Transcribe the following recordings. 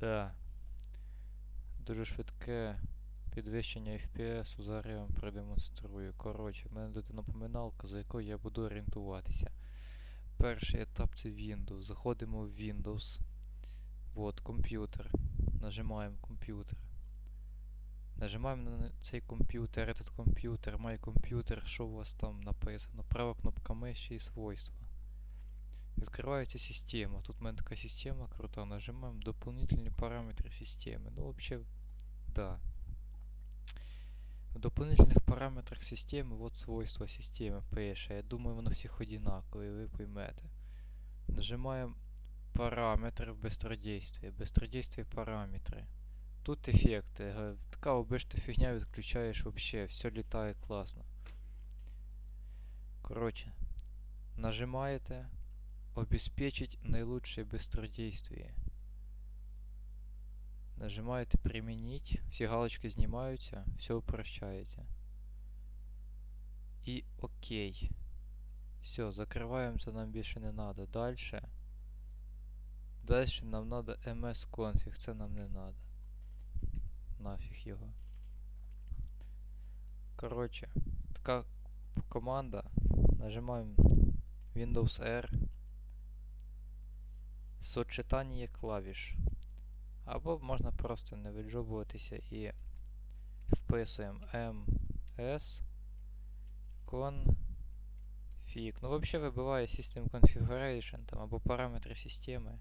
Да. Дуже швидке підвищення FPS, зараз вам продемонструю. Коротше, в мене тут напоминалка, за якою я буду орієнтуватися. Перший етап це Windows. Заходимо в Windows. Вот, комп'ютер. Нажимаємо комп'ютер. Нажимаємо на цей комп'ютер, этот комп'ютер, май комп'ютер, що у вас там написано. Права кнопка миші і свойства. Відкривається система. Тут в мене така система крута. Нажимаємо дополнительні параметри системи. Ну, вообще, да. В дополнительних параметрах системи вот свойства системи пише. Я думаю, воно всіх одинакове, ви поймете. Нажимаємо параметри в быстродействие. Быстродействие параметри. Тут ефекти. га- Така обична фігня відключаєш вообще, все літає класно. Коротше, нажимаєте обеспечить наилучшее быстродействие. Нажимаете применить, все галочки снимаются, все упрощаете. И окей. Все, закрываемся, нам больше не надо. Дальше. Дальше нам надо ms config, це нам не надо. Нафіг його. Короче, така команда. Нажимаємо Windows R. Сочетання клавіш. Або можна просто не віджовуватися і вписуємо ms config. Ну, взагалі вибиває System Configuration там, або параметри системи.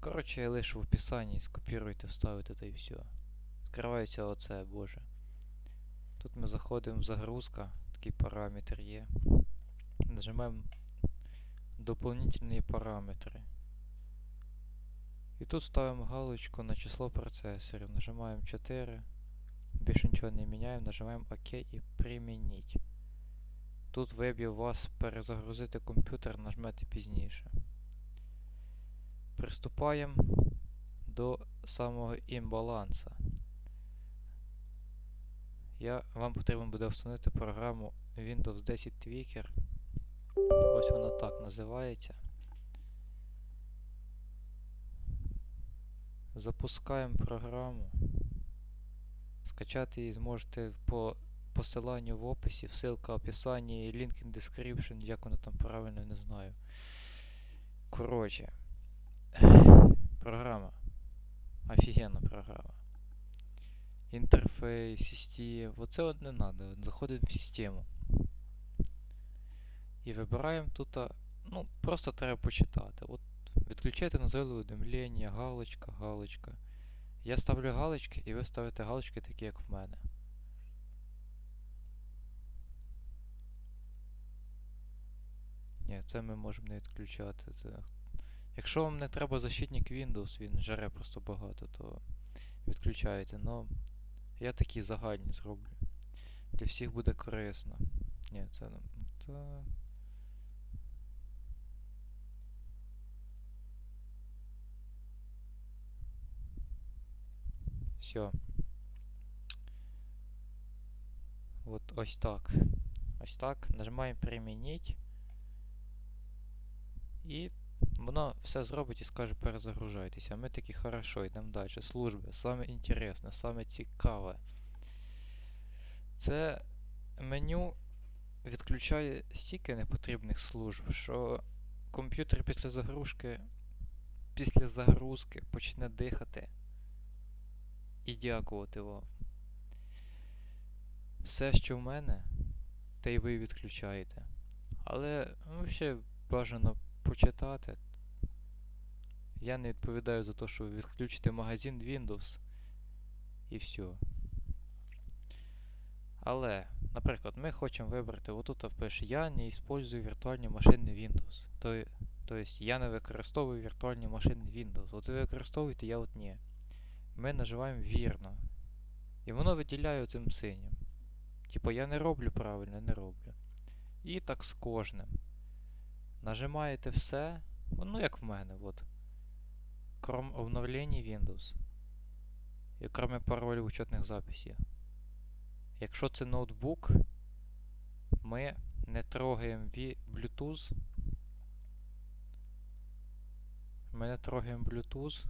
Коротше, я лишу в описанні, скопіруйте, вставите та і все. Відкривається оце, боже. Тут ми заходимо в загрузка, такий параметр є. Нажимаємо дополнительные параметры. І тут ставимо галочку на число процесорів. Нажимаємо 4. Більше нічого не міняємо, нажимаємо ОК і примініть. Тут виб'є вас перезагрузити комп'ютер, нажмете пізніше. Приступаємо до самого імбаланса. Я, вам потрібно буде встановити програму Windows 10 Tweaker. Ось вона так називається. Запускаємо програму. Скачати її зможете по посиланню в описі, ссылка в описанні, link in description, як воно там правильно не знаю. Коротше. Програма. Офігенна програма. Інтерфейс, система. Оце от не треба. Заходимо в систему. І вибираємо тут, ну, просто треба почитати. От відключайте уведомлення, галочка, галочка. Я ставлю галочки, і ви ставите галочки такі, як в мене. Ні, це ми можемо не відключати. Це... Якщо вам не треба защитник Windows, він жаре просто багато, то відключаєте. Но я такі загальні зроблю. Для всіх буде корисно. Ні, це не. Та... Все. Вот ось так. Ось так. Нажимаємо примініть. І воно все зробить і скаже перезагружайтеся. Ми такі хорошо, йдемо далі. Служби. Саме інтересне, саме цікаве. Це меню відключає стільки непотрібних служб, що комп'ютер після загрузки, після загрузки почне дихати і дякувати вам. Все, що в мене, те й ви відключаєте. Але ну, ще бажано почитати. Я не відповідаю за те, що ви відключите магазин Windows і все. Але, наприклад, ми хочемо вибрати, отут пише, я не использую віртуальні машини Windows. То, тобто я не використовую віртуальні машини Windows. От ви використовуєте, я от ні. Ми наживаємо вірно. І воно виділяє цим синім. Типу я не роблю правильно, не роблю. І так з кожним. Нажимаєте все, ну як в мене, от. Крім обновлення Windows. І крім паролів учетних записів. Якщо це ноутбук, ми не трогаємо Bluetooth. Ми не трогаємо Bluetooth.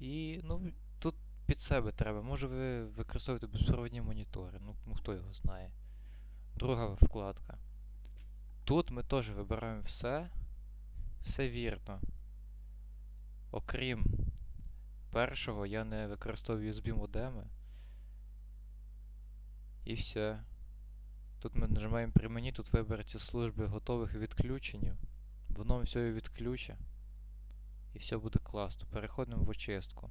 І, ну, тут під себе треба. Може ви використовуєте безпровідні монітори. Ну, ну хто його знає. Друга вкладка. Тут ми теж вибираємо все. Все вірно. Окрім першого, я не використовую USB модеми. І все. Тут ми нажимаємо при мені, тут вибереться служби готових відключень. Воно все і відключить. І все буде класно. Переходимо в очистку.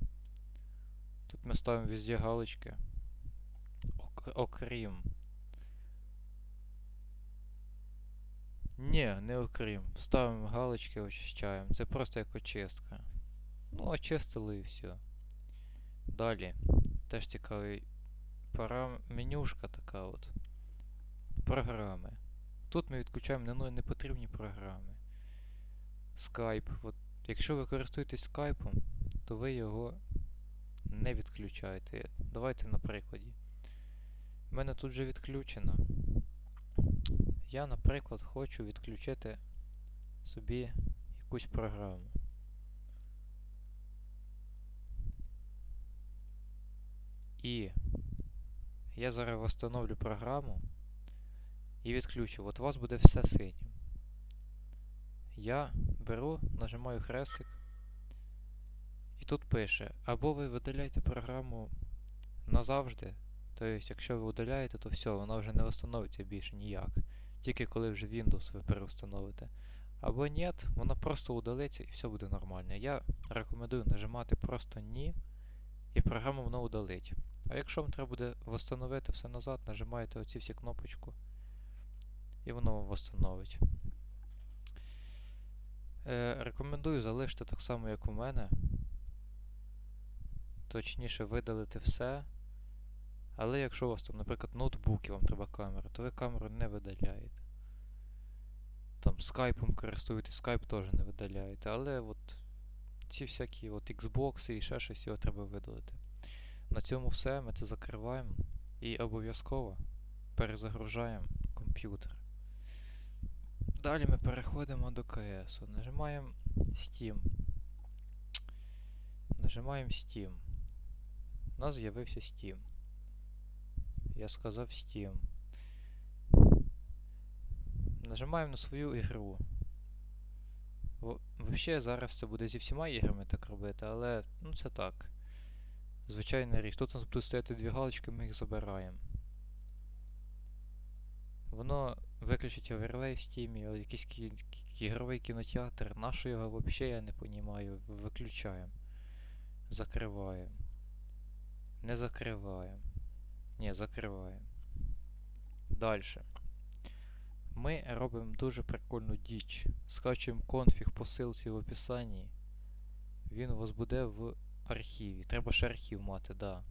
Тут ми ставимо везде галочки. Ок- окрім. Ні, не окрім. Ставимо галочки, очищаємо. Це просто як очистка. Ну, очистили і все. Далі. Теж цікавий парам... менюшка така от. Програми. Тут ми відключаємо не- непотрібні програми. Skype. От, якщо ви користуєтесь скайпом, то ви його не відключаєте. Давайте на прикладі. У мене тут вже відключено. Я, наприклад, хочу відключити собі якусь програму. І я зараз встановлю програму і відключу. От у вас буде все синім. Я беру, нажимаю хрестик. І тут пише, або ви видаляєте програму назавжди. Тобто, якщо ви удаляєте, то все, вона вже не встановиться більше ніяк. Тільки коли вже Windows ви переустановите. Або ні, вона просто удалиться і все буде нормально. Я рекомендую нажимати просто ні, і програма воно удалить. А якщо вам треба буде встановити все назад, нажимаєте оці всі кнопочку, і воно вам встановить. Е, рекомендую залишити так само, як у мене. Точніше видалити все. Але якщо у вас там, наприклад, ноутбук і вам треба камера, то ви камеру не видаляєте. Там скайпом користуєтесь, скайп теж не видаляєте. Але от ці всякі от Xbox і ще щось його треба видалити. На цьому все, ми це закриваємо і обов'язково перезагружаємо комп'ютер. Далі ми переходимо до КС. Нажимаємо Steam. Нажимаємо Steam. У нас з'явився Steam. Я сказав Steam. Нажимаємо на свою ігру. Взагалі зараз це буде зі всіма іграми так робити, але ну це так. Звичайна річ. Тут у нас будуть стояти дві галочки, ми їх забираємо. Воно виключить оверлей в Steam, якийсь кі кі ігровий кінотеатр. Нащо його взагалі я не розумію. Виключаємо. Закриваємо. Не закриваємо. Ні, закриваємо. Далі. Ми робимо дуже прикольну діч. Скачуємо конфіг по ссылці в описанні. Він у вас буде в архіві. Треба ще архів мати, да.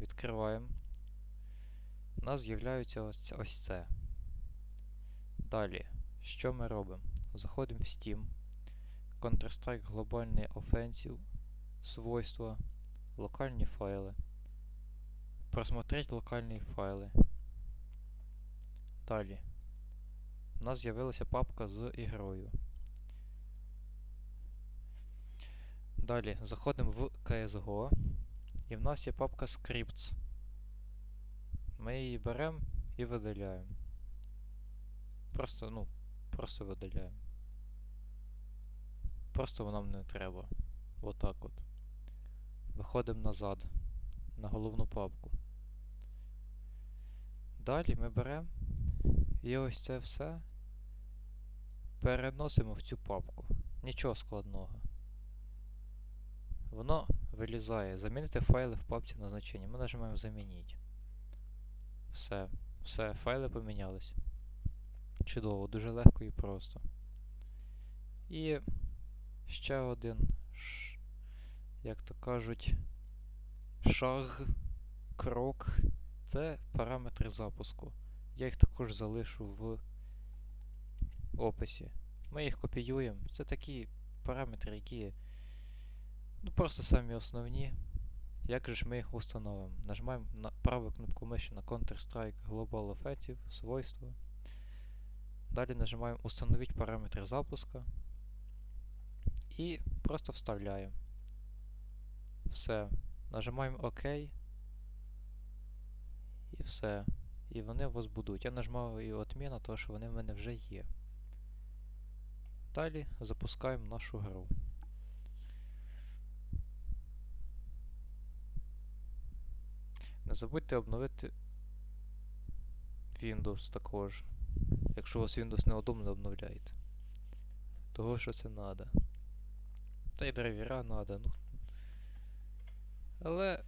Відкриваємо. У нас з'являється ось, ось це. Далі. Що ми робимо? Заходимо в Steam. Counter-Strike глобальний Offensive. Свойства. Локальні файли. Просмотреть локальні файли. Далі. У нас з'явилася папка з ігрою. Далі заходимо в CSGO. І в нас є папка Scripts. Ми її беремо і видаляємо. Просто, ну, просто видаляємо. Просто вона нам не треба. Отак от. Виходимо назад. На головну папку. Далі ми беремо і ось це все переносимо в цю папку. Нічого складного. Воно вилізає. Замінити файли в папці назначення. Ми нажимаємо замінити. Все. Все, файли помінялись. Чудово, дуже легко і просто. І ще один, як то кажуть, шаг, крок. Це параметри запуску. Я їх також залишу в описі. Ми їх копіюємо. Це такі параметри, які ну, просто самі основні. Як же ж ми їх установимо? Нажимаємо на праву кнопку миші на Counter-Strike Global Offensive, свойства. Далі нажимаємо Установити параметри запуска. І просто вставляємо. Все. Нажимаємо ОК. І все. І вони у вас будуть. Я нажимаю отміна, тому що вони в мене вже є. Далі запускаємо нашу гру. Не забудьте обновити Windows також. Якщо у вас Windows не удобно, обновляйте. Того, що це треба. Та й драйвера треба, ну. Але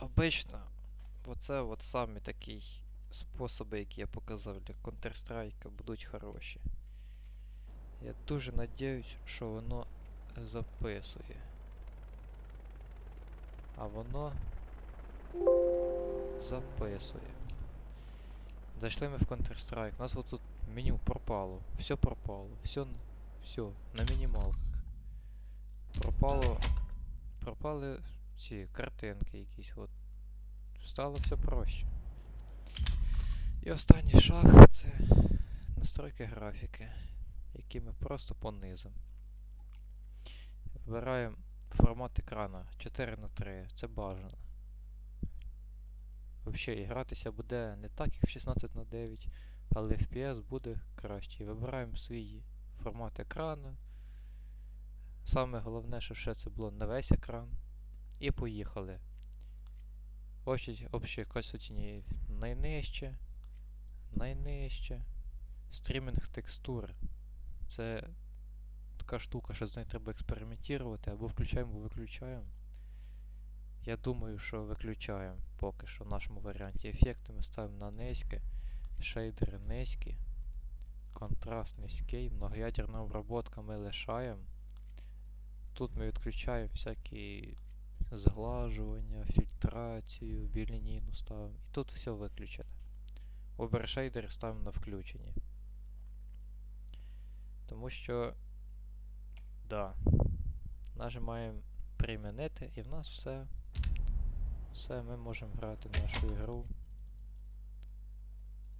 обично оце от самі такі способи, які я показав для Counter-Strike, будуть хороші. Я дуже надіюсь, що воно записує. А воно записує. Зайшли ми в Counter-Strike. У нас вот тут меню пропало. Все пропало. Все, все, на мінімалках. Пропало. Пропали ці картинки якісь. От. Стало все проще. І останній шаг це настройки графіки, які ми просто понизимо. Вибираємо формат екрана 4 на 3 це бажано. Взагалі, гратися буде не так, як в 16 на 9, але FPS буде краще. Вибираємо свій формат екрану. Саме головне, щоб ще це було на весь екран. І поїхали. Очі общі косотні найнижче, найнижче. Стрімінг текстур. Це така штука, що з нею треба експериментувати, або включаємо, або виключаємо. Я думаю, що виключаємо поки що в нашому варіанті. Ефекти ми ставимо на низьке, шейдери низькі, контраст низький, многоядерна обработка ми лишаємо. Тут ми відключаємо всякі зглажування, фільтрацію, білінійну ставимо. І тут все виключено. Обершейдери ставимо на включені. Тому що, да, нажимаємо примінити і в нас все. Все, ми можемо грати в нашу ігру.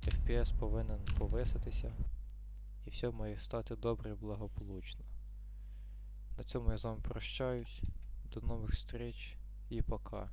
FPS повинен повиситися. І все має стати добре і благополучно. На цьому я з вами прощаюсь. До нових зустріч і пока.